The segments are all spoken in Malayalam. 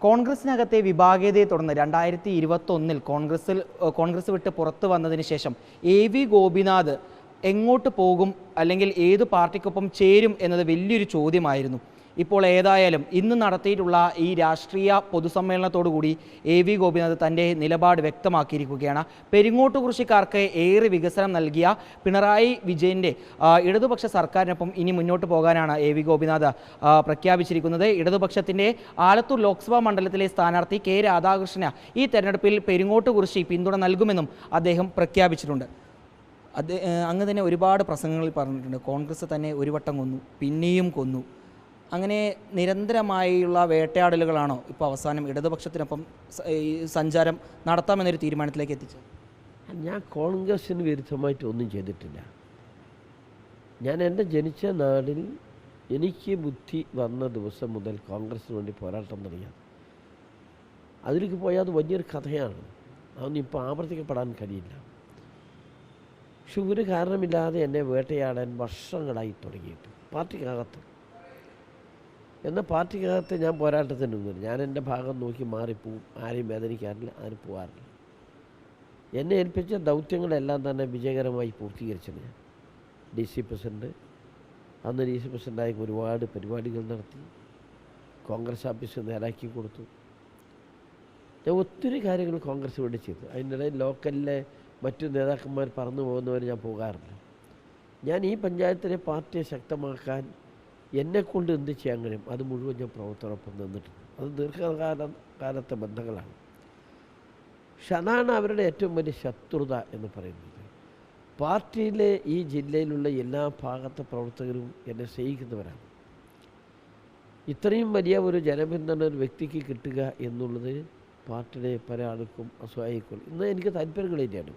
കോൺഗ്രസിനകത്തെ വിഭാഗീയതയെ തുടർന്ന് രണ്ടായിരത്തി ഇരുപത്തൊന്നിൽ കോൺഗ്രസിൽ കോൺഗ്രസ് വിട്ട് പുറത്തു വന്നതിന് ശേഷം എ വി ഗോപിനാഥ് എങ്ങോട്ട് പോകും അല്ലെങ്കിൽ ഏത് പാർട്ടിക്കൊപ്പം ചേരും എന്നത് വലിയൊരു ചോദ്യമായിരുന്നു. ഇപ്പോൾ ഏതായാലും ഇന്ന് നടത്തിയിട്ടുള്ള ഈ രാഷ്ട്രീയ പൊതുസമ്മേളനത്തോടു കൂടി എ വി ഗോപിനാഥ് തന്റെ നിലപാട് വ്യക്തമാക്കിയിരിക്കുകയാണ്. പെരിങ്ങോട്ട് കൃഷിക്കാർക്ക് ഏറെ വികസനം നൽകിയ പിണറായി വിജയന്റെ ഇടതുപക്ഷ സർക്കാരിനൊപ്പം ഇനി മുന്നോട്ട് പോകാനാണ് എ വി ഗോപിനാഥ് പ്രഖ്യാപിച്ചിരിക്കുന്നത്. ഇടതുപക്ഷത്തിന്റെ ആലത്തൂർ ലോക്സഭാ മണ്ഡലത്തിലെ സ്ഥാനാർത്ഥി കെ രാധാകൃഷ്ണന് ഈ തെരഞ്ഞെടുപ്പിൽ പെരിങ്ങോട്ട് കുറിശി പിന്തുണ നൽകുമെന്നും അദ്ദേഹം പ്രഖ്യാപിച്ചിട്ടുണ്ട്. അത് അങ്ങ് തന്നെ ഒരുപാട് പ്രസംഗങ്ങളിൽ പറഞ്ഞിട്ടുണ്ട്. കോൺഗ്രസ് തന്നെ ഒരു വട്ടം കൊന്നു പിന്നെയും കൊന്നു. അങ്ങനെ നിരന്തരമായുള്ള വേട്ടയാടലുകളാണോ ഇപ്പോൾ അവസാനം ഇടതുപക്ഷത്തിനൊപ്പം ഈ സഞ്ചാരം നടത്താമെന്നൊരു തീരുമാനത്തിലേക്ക് എത്തിച്ചത്? ഞാൻ കോൺഗ്രസ്സിന് വിരുദ്ധമായിട്ട് ഒന്നും ചെയ്തിട്ടില്ല. ഞാൻ എന്റെ ജനിച്ച നാടിൽ എനിക്ക് ബുദ്ധി വന്ന ദിവസം മുതൽ കോൺഗ്രസ്സിന് വേണ്ടി പോരാട്ടം തുടങ്ങിയത്. അതിലേക്ക് പോയാൽ അത് വലിയൊരു കഥയാണ്. അതൊന്നും ഇപ്പോൾ ആവർത്തിക്കപ്പെടാൻ കഴിയില്ല. പക്ഷെ ഒരു കാരണമില്ലാതെ എന്നെ വേട്ടയാടാൻ വർഷങ്ങളായി തുടങ്ങിയിട്ട്. പാർട്ടിക്കകത്ത് എന്നാൽ പാർട്ടിക്കകത്ത് ഞാൻ പോരാട്ടത്തിന് നിന്നില്ല. ഞാൻ എന്റെ ഭാഗം നോക്കി മാറിപ്പോവും. ആരെയും വേദനിക്കാറില്ല ആരും പോകാറില്ല എന്നെ ഏൽപ്പിച്ച ദൗത്യങ്ങളെല്ലാം തന്നെ വിജയകരമായി പൂർത്തീകരിച്ചത് ഞാൻ. ഡി സി പ്രസിഡന്റ് അന്ന് ഡി സി പ്രസിഡന്റായി ഒരുപാട് പരിപാടികൾ നടത്തി കോൺഗ്രസ് ഓഫീസ് നേരാക്കി കൊടുത്തു. ഞാൻ ഒത്തിരി കാര്യങ്ങൾ കോൺഗ്രസ് വേണ്ടി ചെയ്തു. അതിനിടയിൽ ലോക്കലിലെ മറ്റു നേതാക്കന്മാർ പറന്നു പോകുന്നവർ ഞാൻ പോകാറില്ല. ഞാൻ ഈ പഞ്ചായത്തിലെ പാർട്ടിയെ ശക്തമാക്കാൻ എന്നെക്കൊണ്ട് എന്ത് ചെയ്യാൻ കഴിയും അത് മുഴുവൻ ഞാൻ പ്രവർത്തനമൊപ്പം നിന്നിട്ടുണ്ട് അത് ദീർഘകാല കാലത്തെ ബന്ധങ്ങളാണ്. അതാണ് അവരുടെ ഏറ്റവും വലിയ ശത്രുത എന്ന് പറയുന്നത്. പാർട്ടിയിലെ ഈ ജില്ലയിലുള്ള എല്ലാ ഭാഗത്തെ പ്രവർത്തകരും എന്നെ സ്നേഹിക്കുന്നവരാണ്. ഇത്രയും വലിയ ഒരു ജനപിന്തുണ ഒരു വ്യക്തിക്ക് കിട്ടുക എന്നുള്ളത് പാർട്ടിയുടെ പല ആൾക്കും അസ്വായിക്കും ഇന്ന് എനിക്ക് താല്പര്യങ്ങളില്ലാണ്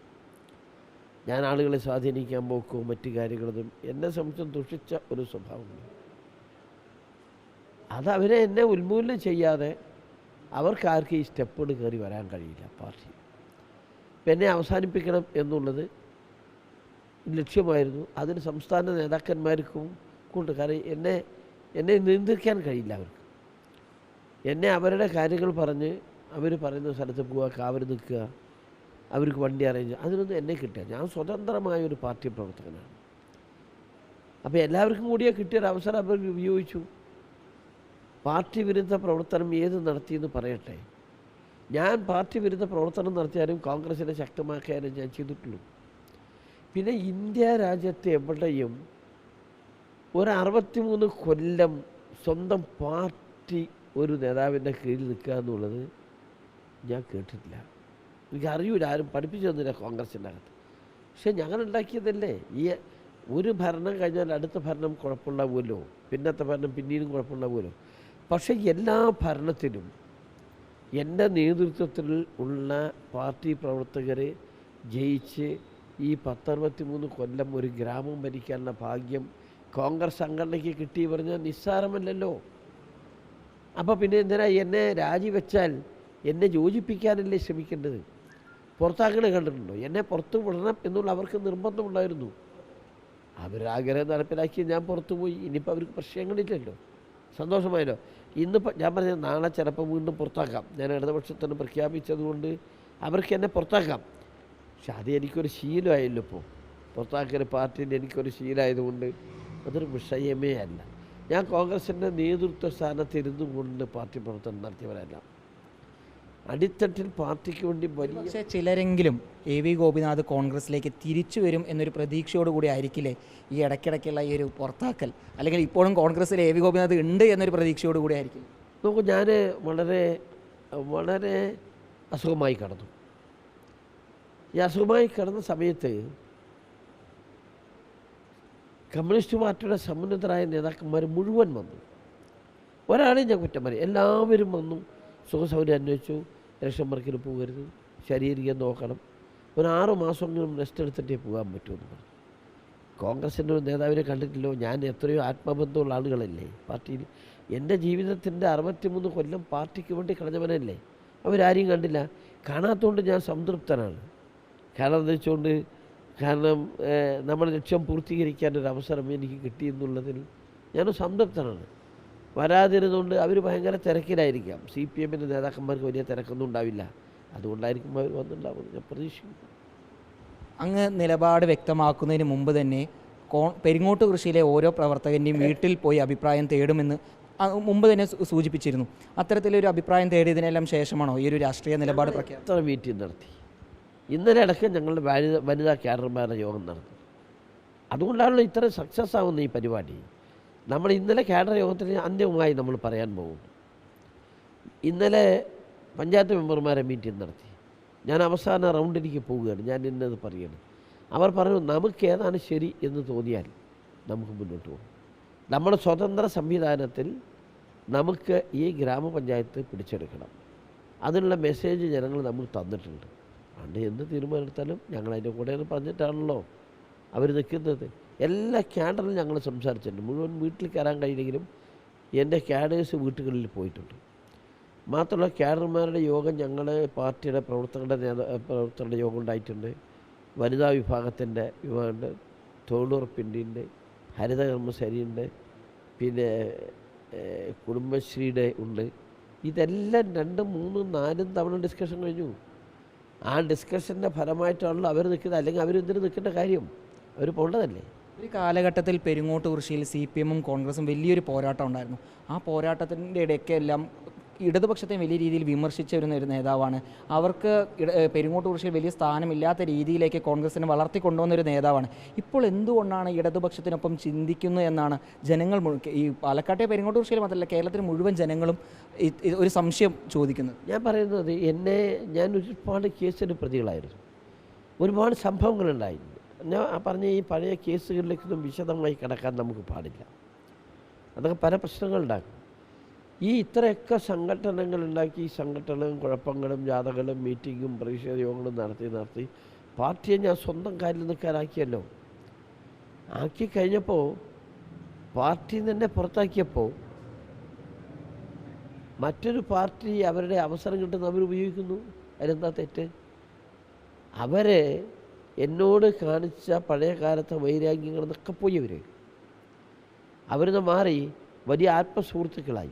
ഞാൻ ആളുകളെ സ്വാധീനിക്കാൻ പോക്കോ മറ്റു കാര്യങ്ങളൊന്നും എന്നെ സംബന്ധിച്ചും ദുഷിച്ച ഒരു സ്വഭാവമുണ്ട്. അത് അവരെ എന്നെ ഉന്മൂലനം ചെയ്യാതെ അവർക്ക് ആർക്കും ഈ സ്റ്റെപ്പോട് കയറി വരാൻ കഴിയില്ല പാർട്ടി. എന്നെ അവസാനിപ്പിക്കണം എന്നുള്ളത് ലക്ഷ്യമായിരുന്നു. അതിന് സംസ്ഥാന നേതാക്കന്മാർക്കും കൊണ്ട് കാരണം എന്നെ എന്നെ നിയന്ത്രിക്കാൻ കഴിയില്ല അവർക്ക്. എന്നെ അവരുടെ കാര്യങ്ങൾ പറഞ്ഞ് അവർ പറയുന്ന സ്ഥലത്ത് പോവുക കാവർ നിൽക്കുക അവർക്ക് വണ്ടി അറേഞ്ച് അതിനൊന്നും എന്നെ കിട്ടുക ഞാൻ സ്വതന്ത്രമായ ഒരു പാർട്ടി പ്രവർത്തകനാണ്. അപ്പോൾ എല്ലാവർക്കും കൂടിയ കിട്ടിയൊരു അവസരം അവർ ഉപയോഗിച്ചു. പാർട്ടി വിരുദ്ധ പ്രവർത്തനം ഏത് നടത്തിയെന്ന് പറയട്ടെ. ഞാൻ പാർട്ടി വിരുദ്ധ പ്രവർത്തനം നടത്തിയാലും കോൺഗ്രസിനെ ശക്തമാക്കിയാലും ഞാൻ ചെയ്തിട്ടുള്ളൂ. പിന്നെ ഇന്ത്യ രാജ്യത്ത് എവിടെയും ഒരു അറുപത്തിമൂന്ന് കൊല്ലം സ്വന്തം പാർട്ടി ഒരു നേതാവിന്റെ കീഴിൽ നിൽക്കുക എന്നുള്ളത് ഞാൻ കേട്ടിട്ടില്ല. എനിക്കറിയൂല ആരും പഠിപ്പിച്ചു തന്നില്ല കോൺഗ്രസിന്റെ അകത്ത്. പക്ഷെ ഞങ്ങൾ ഉണ്ടാക്കിയതല്ലേ ഈ ഒരു ഭരണം കഴിഞ്ഞാൽ അടുത്ത ഭരണം കുഴപ്പമുണ്ടാവുമല്ലോ? പിന്നത്തെ ഭരണം പിന്നീടും കുഴപ്പമുണ്ടാവുമല്ലോ? പക്ഷേ എല്ലാ ഭരണത്തിനും എന്റെ നേതൃത്വത്തിൽ ഉള്ള പാർട്ടി പ്രവർത്തകരെ ജയിച്ച് ഈ പത്തറുപത്തി മൂന്ന് കൊല്ലം ഒരു ഗ്രാമം ഭരിക്കാനുള്ള ഭാഗ്യം കോൺഗ്രസ് സംഘടനയ്ക്ക് കിട്ടി പറഞ്ഞാൽ നിസ്സാരമല്ലല്ലോ. അപ്പോൾ പിന്നെ എന്തിനാ എന്നെ രാജിവെച്ചാൽ എന്നെ യോജിപ്പിക്കാനല്ലേ ശ്രമിക്കേണ്ടത്? പുറത്താക്കണ കണ്ടിട്ടുണ്ടോ? എന്നെ പുറത്തു വിടണം എന്നുള്ള അവർക്ക് നിർബന്ധമുണ്ടായിരുന്നു അവരാഗ്രഹം നടപ്പിലാക്കി ഞാൻ പുറത്തുപോയി ഇനിയിപ്പോൾ അവർക്ക് പ്രശ്നങ്ങളില്ലല്ലോ. സന്തോഷമായല്ലോ. ഇന്നിപ്പോൾ ഞാൻ പറഞ്ഞ നാളെ ചിലപ്പോൾ വീണ്ടും പുറത്താക്കാം. ഞാൻ ഇടതുപക്ഷത്തിന് പ്രഖ്യാപിച്ചതുകൊണ്ട് അവർക്ക് എന്നെ പുറത്താക്കാം. പക്ഷെ അത് എനിക്കൊരു ശീലമായല്ലോ ഇപ്പോൾ പുറത്താക്കിയ പാർട്ടിയിൽ എനിക്കൊരു ശീലമായതുകൊണ്ട് അതൊരു വിഷയമേ അല്ല. ഞാൻ കോൺഗ്രസിന്റെ നേതൃത്വ സ്ഥാനത്ത് കൊണ്ട് പാർട്ടി പ്രവർത്തനം നടത്തിയവരല്ല. അടിത്തട്ടിൽ പാർട്ടിക്ക് വേണ്ടി വലിയ പക്ഷേ ചിലരെങ്കിലും എ വി ഗോപിനാഥ് കോൺഗ്രസിലേക്ക് തിരിച്ചു വരും എന്നൊരു പ്രതീക്ഷയോടുകൂടി ആയിരിക്കില്ലേ ഈ ഇടയ്ക്കിടയ്ക്കുള്ള ഈ ഒരു പുറത്താക്കൽ? അല്ലെങ്കിൽ ഇപ്പോഴും കോൺഗ്രസ്സിൽ എ വി ഗോപിനാഥ് ഉണ്ട് എന്നൊരു പ്രതീക്ഷയോടുകൂടി ആയിരിക്കും നോക്കൂ ഞാൻ വളരെ വളരെ അസുഖമായി കടന്നു. ഈ അസുഖമായി കിടന്ന സമയത്ത് കമ്മ്യൂണിസ്റ്റ് പാർട്ടിയുടെ സമുന്നതരായ നേതാക്കന്മാർ മുഴുവൻ വന്നു. ഒരാളെയും ഞാൻ കുറ്റം പറയും. എല്ലാവരും വന്നു. സുഖസൗകര്യം അന്വേഷിച്ചു ഇലക്ഷൻ വർക്കിന് പോകരുത്. ശരീരം നോക്കണം. ഒരു ആറ് മാസമെങ്കിലും റെസ്റ്റ് എടുത്തിട്ടേ പോകാൻ പറ്റുമെന്ന് പറഞ്ഞു. കോൺഗ്രസിന്റെ ഒരു നേതാവിനെ കണ്ടിട്ടില്ലോ? ഞാൻ എത്രയോ ആത്മബന്ധമുള്ള ആളുകളല്ലേ? പാർട്ടിയിൽ എന്റെ ജീവിതത്തിന്റെ അറുപത്തിമൂന്ന് കൊല്ലം പാർട്ടിക്ക് വേണ്ടി കളഞ്ഞവനല്ലേ? അവരാരെയും കണ്ടില്ല. കാണാത്തതുകൊണ്ട് ഞാൻ സംതൃപ്തനാണ്. കാരണം എന്താ വെച്ചുകൊണ്ട് കാരണം നമ്മൾ ലക്ഷ്യം പൂർത്തീകരിക്കാൻ ഒരു അവസരം എനിക്ക് കിട്ടിയെന്നുള്ളതിൽ ഞാൻ സംതൃപ്തനാണ്. വരാതിരുന്നുകൊണ്ട് അവർ ഭയങ്കര തിരക്കിലായിരിക്കാം. സി പി എമ്മിന്റെ നേതാക്കന്മാർക്ക് വലിയ തിരക്കൊന്നും ഉണ്ടാവില്ല. അതുകൊണ്ടായിരിക്കും അവർ വന്നിട്ടുണ്ടാവുന്നത്. ഞാൻ പ്രതീക്ഷിക്കുന്നു. അങ്ങ് നിലപാട് വ്യക്തമാക്കുന്നതിന് മുമ്പ് തന്നെ കോ പെരിങ്ങോട്ട് കൃഷിയിലെ ഓരോ പ്രവർത്തകന്റെയും വീട്ടിൽ പോയി അഭിപ്രായം തേടുമെന്ന് മുമ്പ് തന്നെ സൂചിപ്പിച്ചിരുന്നു. അത്തരത്തിലൊരു അഭിപ്രായം തേടിയതിനെല്ലാം ശേഷമാണോ ഈ ഒരു രാഷ്ട്രീയ നിലപാട് പ്രഖ്യാപനം എത്ര മീറ്റിംഗ് നടത്തി. ഇന്നലെ അടക്കം ഞങ്ങളുടെ വനിതാ വനിതാ ക്യാഡർമാരുടെ യോഗം നടന്നു അതുകൊണ്ടാണല്ലോ ഇത്ര സക്സസ് ആവുന്ന ഈ പരിപാടി. നമ്മൾ ഇന്നലെ ക്യാഡർ യോഗത്തിന് അന്ത്യമായി നമ്മൾ പറയാൻ പോകുന്നു. ഇന്നലെ പഞ്ചായത്ത് മെമ്പർമാരെ മീറ്റിംഗ് നടത്തി. ഞാൻ അവസാന റൗണ്ടിലേക്ക് പോവുകയാണ്. ഞാൻ ഇന്നത് പറയണം. അവർ പറഞ്ഞു നമുക്ക് ഏതാണ് ശരി എന്ന് തോന്നിയാൽ നമുക്ക് മുന്നോട്ട് പോകും. നമ്മുടെ സ്വതന്ത്ര സംവിധാനത്തിൽ നമുക്ക് ഈ ഗ്രാമപഞ്ചായത്ത് പിടിച്ചെടുക്കണം. അതിനുള്ള മെസ്സേജ് ജനങ്ങൾ നമ്മൾ തന്നിട്ടുണ്ട്. അതുകൊണ്ട് എന്ത് തീരുമാനമെടുത്താലും ഞങ്ങൾ അതിന്റെ കൂടെ എന്ന് പറഞ്ഞിട്ടാണല്ലോ അവർ നിൽക്കുന്നത്. എല്ലാ ക്യാഡറിലും ഞങ്ങൾ സംസാരിച്ചിട്ടുണ്ട്. മുഴുവൻ വീട്ടിൽ കയറാൻ കഴിയില്ലെങ്കിലും എന്റെ ക്യാഡേഴ്സ് വീട്ടുകളിൽ പോയിട്ടുണ്ട്. മാത്രമല്ല ക്യാഡർമാരുടെ യോഗം ഞങ്ങൾ പാർട്ടിയുടെ പ്രവർത്തകരുടെ നേതാ പ്രവർത്തകരുടെ യോഗം ഉണ്ടായിട്ടുണ്ട്. വനിതാ വിഭാഗത്തിന്റെ വിഭാഗമുണ്ട് തൊഴിലുറപ്പിന്റെ ഹരിതകർമ്മശരിയുണ്ട്. പിന്നെ കുടുംബശ്രീയുടെ ഉണ്ട്. ഇതെല്ലാം രണ്ടും മൂന്നും നാലും തവണ ഡിസ്കഷൻ കഴിഞ്ഞു. ആ ഡിസ്കഷന്റെ ഫലമായിട്ടാണല്ലോ അവർ നിൽക്കുന്നത്. അല്ലെങ്കിൽ അവരെന്തിനു നിൽക്കേണ്ട കാര്യം. അവർ പോകേണ്ടതല്ലേ? ഒരു കാലഘട്ടത്തിൽ പെരുങ്ങോട്ട് കൃഷിയിൽ സി പി എമ്മും കോൺഗ്രസും വലിയൊരു പോരാട്ടം ഉണ്ടായിരുന്നു. ആ പോരാട്ടത്തിന്റെ ഇടയ്ക്ക് എല്ലാം ഇടതുപക്ഷത്തെ വലിയ രീതിയിൽ വിമർശിച്ച ഒരു നേതാവാണ്. അവർക്ക് പെരുങ്ങോട്ട് കുറിച്ചിൽ വലിയ സ്ഥാനമില്ലാത്ത രീതിയിലേക്ക് കോൺഗ്രസിനെ വളർത്തി കൊണ്ടുവന്ന ഒരു നേതാവാണ്. ഇപ്പോൾ എന്തുകൊണ്ടാണ് ഇടതുപക്ഷത്തിനൊപ്പം ചിന്തിക്കുന്നു എന്നാണ് ജനങ്ങൾ ഈ പാലക്കാട്ടെ പെരുങ്ങോട്ട് കുറിച്ചിൽ മാത്രമല്ല കേരളത്തിലെ മുഴുവൻ ജനങ്ങളും ഒരു സംശയം ചോദിക്കുന്നത്. ഞാൻ പറയുന്നത് എന്നെ ഞാൻ ഒരുപാട് കേസിന് പ്രതികളായിരുന്നു. ഒരുപാട് സംഭവങ്ങളുണ്ടായിരുന്നു. ഞാൻ പറഞ്ഞ ഈ പഴയ കേസുകളിലേക്കൊന്നും വിശദമായി കിടക്കാൻ നമുക്ക് പാടില്ല. അതൊക്കെ പല പ്രശ്നങ്ങളുണ്ടാക്കും ഈ ഇത്രയൊക്കെ സംഘടനകൾ ഉണ്ടാക്കി ഈ സംഘടനകളും കുഴപ്പങ്ങളും ജാഥകളും മീറ്റിങ്ങും പ്രതിഷേധ യോഗങ്ങളും നടത്തി നടത്തി പാർട്ടിയെ ഞാൻ സ്വന്തം കാലിൽ നിൽക്കാനാക്കിയല്ലോ. ആക്കി കഴിഞ്ഞപ്പോൾ പാർട്ടി തന്നെ പുറത്താക്കിയപ്പോൾ മറ്റൊരു പാർട്ടി അവരുടെ അവസരം കിട്ടുന്ന അവർ ഉപയോഗിക്കുന്നു? അതിലെന്താ തെറ്റ്? അവരെ എന്നോട് കാണിച്ച പഴയ കാലത്തെ വൈരാഗ്യങ്ങൾ എന്നൊക്കെ പോയി അവർ അവരിന്ന് മാറി വലിയ ആത്മസുഹൃത്തുക്കളായി.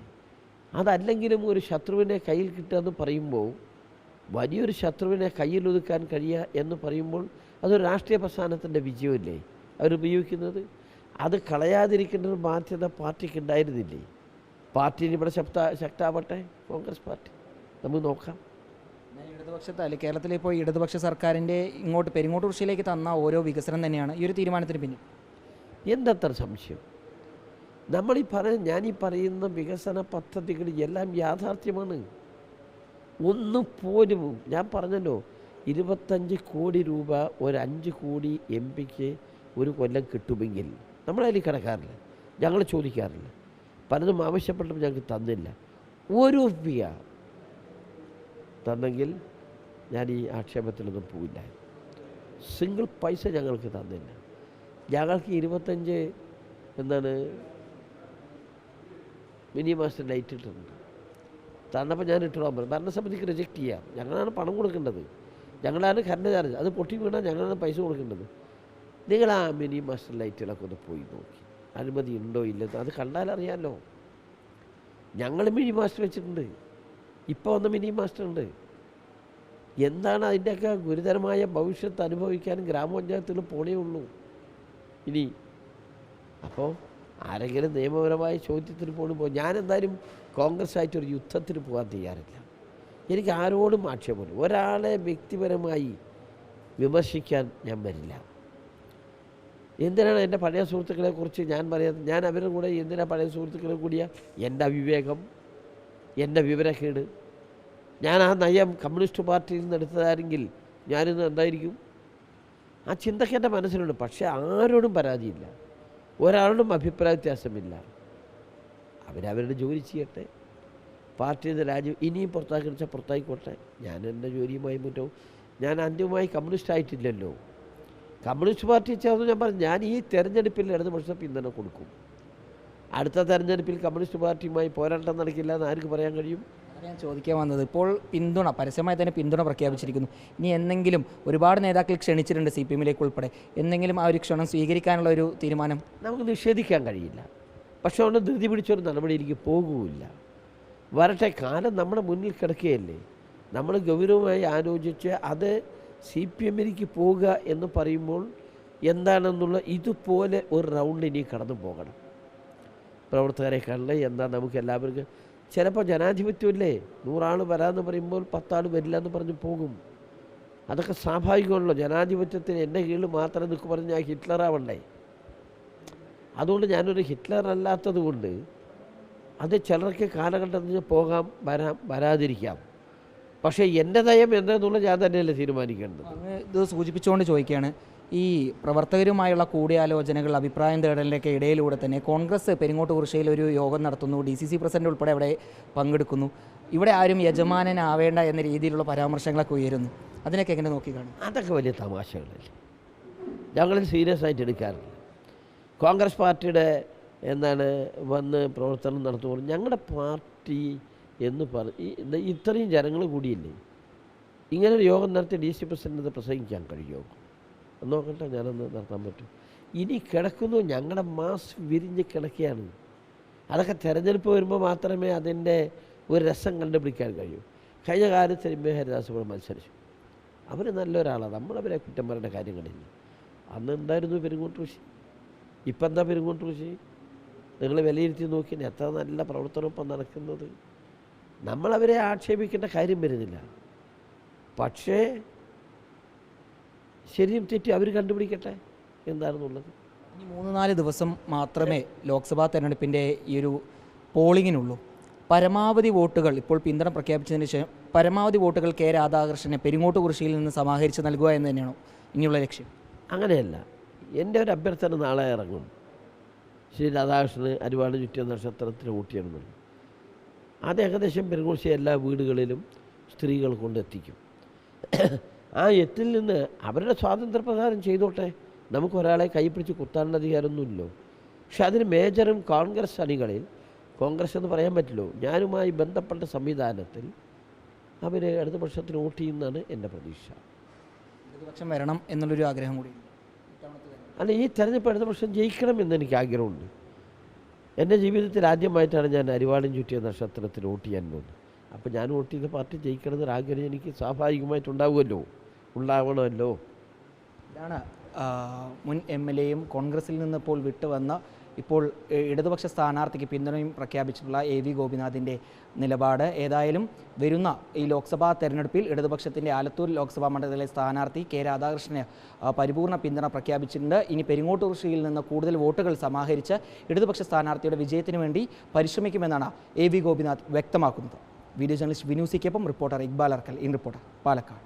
അതല്ലെങ്കിലും ഒരു ശത്രുവിനെ കയ്യിൽ കിട്ടുക എന്ന് പറയുമ്പോൾ വലിയൊരു ശത്രുവിനെ കയ്യിൽ ഒതുക്കാൻ കഴിയുക എന്ന് പറയുമ്പോൾ അതൊരു രാഷ്ട്രീയ പ്രസ്ഥാനത്തിന്റെ വിജയമല്ലേ അവരുപയോഗിക്കുന്നത് അത് കളയാതിരിക്കേണ്ട ഒരു ബാധ്യത പാർട്ടിക്ക് ഉണ്ടായിരുന്നില്ലേ? പാർട്ടി ഇവിടെ ശക്ത ശക്താവട്ടെ കോൺഗ്രസ് പാർട്ടി. നമുക്ക് നോക്കാം. ഇടതുപക്ഷത്തെ അല്ലെങ്കിൽ കേരളത്തിലെ ഇപ്പോൾ ഇടതുപക്ഷ സർക്കാരിന്റെ ഇങ്ങോട്ട് പെരിങ്ങോട്ട് കൃഷിയിലേക്ക് തന്ന ഓരോ വികസനം തന്നെയാണ്. ഈ ഒരു തീരുമാനത്തിന് പിന്നിൽ. എന്തത്ര സംശയം? നമ്മളീ പറയുന്ന ഞാനീ പറയുന്ന വികസന പദ്ധതികൾ എല്ലാം യാഥാർത്ഥ്യമാണ്. ഒന്ന് പോലും ഞാൻ പറഞ്ഞല്ലോ ഇരുപത്തഞ്ച് കോടി രൂപ ഒരു അഞ്ച് കോടി എം പിക്ക് ഒരു കൊല്ലം കിട്ടുമെങ്കിൽ നമ്മളതിൽ കിടക്കാറില്ല. ഞങ്ങൾ ചോദിക്കാറില്ല. പലതും ആവശ്യപ്പെട്ടപ്പോൾ ഞങ്ങൾക്ക് തന്നില്ല. ഒരു രൂപ തന്നെങ്കിൽ ഞാൻ ഈ ആക്ഷേപത്തിലൊന്നും പോയില്ല സിംഗിൾ പൈസ ഞങ്ങൾക്ക് തന്നില്ല. ഞങ്ങൾക്ക് ഇരുപത്തഞ്ച് എന്താണ് മിനി മാസ്റ്റർ ലൈറ്റ് ഇട്ടിട്ടുണ്ട്. തന്നപ്പോൾ ഞാൻ ഇട്ടോളാൻ പറഞ്ഞു. ഭരണസമിതിക്ക് റിജക്റ്റ് ചെയ്യാം. ഞങ്ങളാണ് പണം കൊടുക്കേണ്ടത്. ഞങ്ങളാണ് കറണ്ട് ചാർജ് അത് പൊട്ടി വീണാൽ ഞങ്ങളാണ് പൈസ കൊടുക്കേണ്ടത്. നിങ്ങൾ ആ മിനി മാസ്റ്റർ ലൈറ്റുകളൊക്കെ ഒന്ന് പോയി നോക്കി. അനുമതി ഉണ്ടോ ഇല്ലെന്ന് അത് കണ്ടാലറിയാമല്ലോ ഞങ്ങൾ മിനി മാസ്റ്റർ വെച്ചിട്ടുണ്ട്. ഇപ്പോൾ വന്ന മിനി മാസ്റ്റർ ഉണ്ട്. എന്താണ് അതിന്റെയൊക്കെ ഗുരുതരമായ ഭവിഷ്യത്ത് അനുഭവിക്കാൻ ഗ്രാമപഞ്ചായത്തുകൾ പോണേ ഉള്ളൂ. ഇനി അപ്പോൾ ആരെങ്കിലും നിയമപരമായ ചോദ്യത്തിന് പോകുമ്പോൾ പോകും ഞാനെന്തായാലും കോൺഗ്രസ് ആയിട്ട് ഒരു യുദ്ധത്തിന് പോകാൻ തയ്യാറില്ല. എനിക്ക് ആരോടും ആക്ഷേപമില്ല. ഒരാളെ വ്യക്തിപരമായി വിമർശിക്കാൻ ഞാൻ വരില്ല. എന്തിനാണ് എന്റെ പഴയ സുഹൃത്തുക്കളെ കുറിച്ച് ഞാൻ പറയാത്തത് ഞാൻ അവരുടെ കൂടെ എന്തിനാണ് പഴയ സുഹൃത്തുക്കളെ കൂടിയ? എന്റെ അവിവേകം എന്റെ വിവരക്കേട്. ഞാൻ ആ നയം കമ്മ്യൂണിസ്റ്റ് പാർട്ടിയിൽ നിന്ന് എടുത്തതാണെങ്കിൽ ഞാനിന്ന് എന്തായിരിക്കും? ആ ചിന്തയ്ക്ക് എന്റെ മനസ്സിലുണ്ട്. പക്ഷേ ആരോടും പരാതിയില്ല. ഒരാളോടും അഭിപ്രായ വ്യത്യാസമില്ല. അവരവരുടെ ജോലി ചെയ്യട്ടെ. പാർട്ടിയിൽ നിന്ന് രാജ്യം ഇനിയും പുറത്താക്കി വെച്ചാൽ പുറത്തായിക്കോട്ടെ. ഞാൻ എന്റെ ജോലിയുമായി മുറ്റവും ഞാൻ അന്ത്യമായി കമ്മ്യൂണിസ്റ്റ് ആയിട്ടില്ലല്ലോ. കമ്മ്യൂണിസ്റ്റ് പാർട്ടി ചേർന്ന് ഞാൻ പറഞ്ഞു ഞാൻ ഈ തെരഞ്ഞെടുപ്പിൽ ഇടതുപക്ഷ പിന്തുണ കൊടുക്കും. അടുത്ത തെരഞ്ഞെടുപ്പിൽ കമ്മ്യൂണിസ്റ്റ് പാർട്ടിയുമായി പോരാട്ടം നടക്കില്ല എന്ന് ആർക്ക് പറയാൻ കഴിയും? ഞാൻ ചോദിക്കാൻ വന്നത്. ഇപ്പോൾ പിന്തുണ പരസ്യമായി തന്നെ പിന്തുണ പ്രഖ്യാപിച്ചിരിക്കുന്നു. ഇനി എന്തെങ്കിലും ഒരുപാട് നേതാക്കൾ ക്ഷണിച്ചിട്ടുണ്ട് സി പി എമ്മിലേക്ക് ഉൾപ്പെടെ. എന്തെങ്കിലും ആ ഒരു ക്ഷണം സ്വീകരിക്കാനുള്ള ഒരു തീരുമാനം? നമുക്ക് നിഷേധിക്കാൻ കഴിയില്ല. പക്ഷെ അവിടെ ധൃതി പിടിച്ചൊരു നടപടിയിലേക്ക് പോകുമില്ല വരട്ടെ കാലം നമ്മുടെ മുന്നിൽ കിടക്കുകയല്ലേ? നമ്മൾ ഗൗരവമായി ആലോചിച്ച് അത് സി പി എമ്മിലേക്ക് പോവുക എന്ന് പറയുമ്പോൾ എന്താണെന്നുള്ള ഇതുപോലെ ഒരു റൗണ്ട് ഇനി കടന്നു പോകണം. പ്രവർത്തകരെ കണ്ട് എന്താ നമുക്ക് എല്ലാവർക്കും ചിലപ്പോൾ ജനാധിപത്യമല്ലേ? നൂറാൾ വരാമെന്ന് പറയുമ്പോൾ പത്താൾ വരില്ല എന്ന് പറഞ്ഞ് പോകും. അതൊക്കെ സ്വാഭാവികമല്ലോ ജനാധിപത്യത്തിന് എന്റെ കീഴിൽ മാത്രം നിൽക്ക് പറഞ്ഞ് ഞാൻ ഹിറ്റ്ലറാവണ്ടേ? അതുകൊണ്ട് ഞാനൊരു ഹിറ്റ്ലർ അല്ലാത്തത് കൊണ്ട് അത് ചിലർക്ക് കാലഘട്ടത്തിൽ പോകാം വരാം വരാതിരിക്കാം. പക്ഷേ എന്റെ നയം എന്താന്നുള്ളത് ഞാൻ തന്നെയല്ലേ തീരുമാനിക്കേണ്ടത്. ഇത് സൂചിപ്പിച്ചുകൊണ്ട് ചോദിക്കുകയാണ്. ഈ പ്രവർത്തകരുമായുള്ള കൂടിയാലോചനകൾ അഭിപ്രായം തേടലിന്റെയൊക്കെ ഇടയിലൂടെ തന്നെ കോൺഗ്രസ് പെരിങ്ങോട്ട് കുറിശയിൽ ഒരു യോഗം നടത്തുന്നു. ഡി സി സി പ്രസിഡന്റ് ഉൾപ്പെടെ അവിടെ പങ്കെടുക്കുന്നു. ഇവിടെ ആരും യജമാനനാവേണ്ട എന്ന രീതിയിലുള്ള പരാമർശങ്ങളൊക്കെ ഉയരുന്നു. അതിനൊക്കെ എങ്ങനെ നോക്കി കാണും? അതൊക്കെ വലിയ തമാശകളല്ലേ? ഞങ്ങൾ സീരിയസ് ആയിട്ട് എടുക്കാറില്ല. കോൺഗ്രസ് പാർട്ടിയുടെ എന്താണ് വന്ന് പ്രവർത്തനം നടത്തുമ്പോൾ ഞങ്ങളുടെ പാർട്ടി എന്ന് പറഞ്ഞ് ഇത്രയും ജനങ്ങൾ കൂടിയില്ലേ? ഇങ്ങനെ ഒരു യോഗം നടത്തി ഡി സി പ്രസിഡന്റ് പ്രസംഗിക്കാൻ കഴിയുമോ? നോക്കട്ടെ ഞാനൊന്ന് നടത്താൻ പറ്റും. ഇനി കിടക്കുന്നു ഞങ്ങളുടെ മാസ് വിരിഞ്ഞ് കിടക്കുകയാണ്. അതൊക്കെ തിരഞ്ഞെടുപ്പ് വരുമ്പോൾ മാത്രമേ അതിന്റെ ഒരു രസം കണ്ടുപിടിക്കാൻ കഴിയൂ. കഴിഞ്ഞ കാലത്ത് എം എ ഹരിദാസ് ഇവിടെ മത്സരിച്ചു. അവർ നല്ലൊരാളാണ്. നമ്മളവരെ കുറ്റം പറയേണ്ട കാര്യങ്ങളില്ല. അന്ന് എന്തായിരുന്നു പെരുങ്ങോട്ട് കൃഷി? ഇപ്പം എന്താ പെരുങ്ങോട്ട് കൃഷി? നിങ്ങൾ വിലയിരുത്തി നോക്കിയാൽ എത്ര നല്ല പ്രവർത്തനം ഇപ്പം നടക്കുന്നത്? നമ്മളവരെ ആക്ഷേപിക്കേണ്ട കാര്യം വരുന്നില്ല. പക്ഷേ ശരിയും തെറ്റി അവർ കണ്ടുപിടിക്കട്ടെ എന്താണെന്നുള്ളത്. ഇനി മൂന്ന് നാല് ദിവസം മാത്രമേ ലോക്സഭാ തെരഞ്ഞെടുപ്പിന്റെ ഈ ഒരു പോളിങ്ങിനുള്ളൂ. പരമാവധി വോട്ടുകൾ ഇപ്പോൾ പിന്തുണ പ്രഖ്യാപിച്ചതിന് ശേഷം പരമാവധി വോട്ടുകൾ കെ രാധാകൃഷ്ണനെ പെരിങ്ങോട്ട് കുറിശിയിൽ നിന്ന് സമാഹരിച്ച് നൽകുക എന്ന് തന്നെയാണോ ഇനിയുള്ള ലക്ഷ്യം? അങ്ങനെയല്ല. എന്റെ ഒരു അഭ്യർത്ഥന നാളെ ഇറങ്ങും. ശ്രീ രാധാകൃഷ്ണന് അരുവാട് ചുറ്റിയ വോട്ട് ഊട്ടിയിടുന്നുണ്ട് അത് ഏകദേശം പെരുങ്ങോശി എല്ലാ വീടുകളിലും സ്ത്രീകൾ കൊണ്ടെത്തിക്കും. ആ എത്തിൽ നിന്ന് അവരുടെ സ്വാതന്ത്ര്യപ്രകാരം ചെയ്തോട്ടെ. നമുക്ക് ഒരാളെ കൈപ്പിടിച്ച് കുത്താനുള്ള അധികാരമൊന്നുമില്ലോ. പക്ഷെ അതിന് മേജറും കോൺഗ്രസ് അണികളിൽ കോൺഗ്രസ് എന്ന് പറയാൻ പറ്റില്ലോ ഞാനുമായി ബന്ധപ്പെട്ട സംവിധാനത്തിൽ അവർ അടുത്ത പക്ഷത്തിന് വോട്ട് ചെയ്യുന്നതാണ് എന്റെ പ്രതീക്ഷ. ഇടതുപക്ഷം വരണം എന്നുള്ളൊരു ആഗ്രഹം കൂടി. അല്ല ഈ തെരഞ്ഞെടുപ്പ് അടുത്ത പക്ഷം ജയിക്കണം എന്ന് എനിക്ക് ആഗ്രഹമുണ്ട്. എന്റെ ജീവിതത്തിൽ ആദ്യമായിട്ടാണ് ഞാൻ അരിവാളും ചുറ്റിയ നക്ഷത്രത്തിൽ വോട്ട് ചെയ്യാൻ പോകുന്നത്. അപ്പോൾ ഞാൻ വോട്ട് ചെയ്ത പാർട്ടി ജയിക്കണമെന്നൊരു ആഗ്രഹം എനിക്ക് സ്വാഭാവികമായിട്ടുണ്ടാവുമല്ലോ. ഉണ്ടാവണമല്ലോ ഇതാണ് മുൻ എം എൽ എയും കോൺഗ്രസിൽ നിന്ന് ഇപ്പോൾ വിട്ടുവന്ന ഇപ്പോൾ ഇടതുപക്ഷ സ്ഥാനാർത്ഥിക്ക് പിന്തുണയും പ്രഖ്യാപിച്ചിട്ടുള്ള എ വി ഗോപിനാഥിന്റെ നിലപാട്. ഏതായാലും വരുന്ന ഈ ലോക്സഭാ തെരഞ്ഞെടുപ്പിൽ ഇടതുപക്ഷത്തിന്റെ ആലത്തൂർ ലോക്സഭാ മണ്ഡലത്തിലെ സ്ഥാനാർത്ഥി കെ രാധാകൃഷ്ണന് പരിപൂർണ പിന്തുണ പ്രഖ്യാപിച്ചിട്ടുണ്ട്. ഇനി പെരിങ്ങോട്ടുകൃഷിയിൽ നിന്ന് കൂടുതൽ വോട്ടുകൾ സമാഹരിച്ച് ഇടതുപക്ഷ സ്ഥാനാർത്ഥിയുടെ വിജയത്തിന് വേണ്ടി പരിശ്രമിക്കുമെന്നാണ് എ വി ഗോപിനാഥ് വ്യക്തമാക്കുന്നത്. Video journalist വിനൂസിക്കൊപ്പം reporter Iqbal Arkal. In reporter Palakkad.